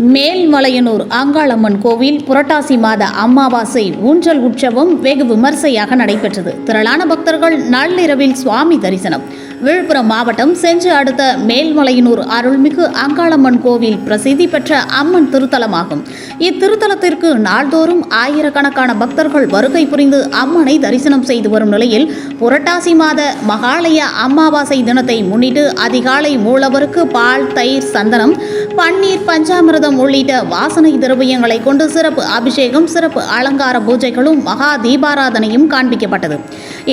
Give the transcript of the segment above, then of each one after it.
மேல்மலையனூர் ஆங்காளம்மன் கோவில் புரட்டாசி மாத அமாவாசை ஊஞ்சல் உற்சவம் வெகு விமர்சையாக நடைபெற்றது. திரளான பக்தர்கள் நள்ளிரவில் சுவாமி தரிசனம். விழுப்புரம் மாவட்டம் செஞ்சு அடுத்த மேல்மலையனூர் அருள்மிகு அங்காளம்மன் கோவில் பிரசித்தி பெற்ற அம்மன் திருத்தலமாகும். இத்திருத்தலத்திற்கு நாள்தோறும் ஆயிரக்கணக்கான பக்தர்கள் வருகை புரிந்து அம்மனை தரிசனம் செய்து வரும் நிலையில் புரட்டாசி மாத மகாலய அமாவாசை தினத்தை முன்னிட்டு அதிகாலை மூலவருக்கு பால் தயிர் சந்தனம் பன்னீர் பஞ்சாமிரதம் உள்ளிட்ட வாசனை திரவியங்களை கொண்டு சிறப்பு அபிஷேகம் சிறப்பு அலங்கார பூஜைகளும் மகா தீபாராதனையும் காண்பிக்கப்பட்டது.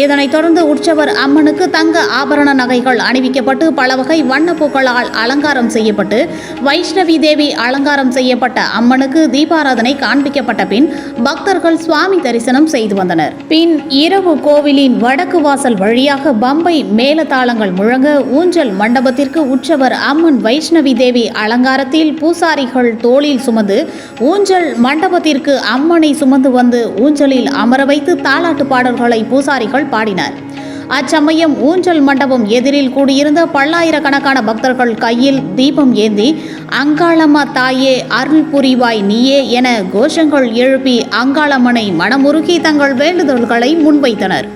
இதனைத் தொடர்ந்து உற்சவர் அம்மனுக்கு தங்க ஆபரண நகைகள் அணிவிக்கப்பட்டு பல வகை வண்ணப்பூக்களால் அலங்காரம் செய்யப்பட்டு வைஷ்ணவி தேவி அலங்காரம் செய்யப்பட்ட அம்மனுக்கு தீபாராதனை காண்பிக்கப்பட்ட பின் பக்தர்கள் சுவாமி தரிசனம் செய்து வந்தனர். பின் இரவு கோவிலின் வடக்கு வாசல் வழியாக பம்பை மேலதாளங்கள் முழங்க ஊஞ்சல் மண்டபத்திற்கு உற்சவர் அம்மன் வைஷ்ணவி தேவி அலங்காரத்தில் பூசாரிகள் தோளில் சுமந்து ஊஞ்சல் மண்டபத்திற்கு அம்மனை சுமந்து வந்து ஊஞ்சலில் அமர வைத்து தாலாட்டு பாடல்களை பூசாரிகள் பாடினர். அச்சமயம் ஊஞ்சல் மண்டபம் எதிரில் கூடியிருந்த பல்லாயிரக்கணக்கான பக்தர்கள் கையில் தீபம் ஏந்தி அங்காளம்மா தாயே அருள் புரிவாய் நீயே என கோஷங்கள் எழுப்பி அங்காளம்மனை மனமுருகி தங்கள் வேண்டுதல்களை முன்வைத்தனர்.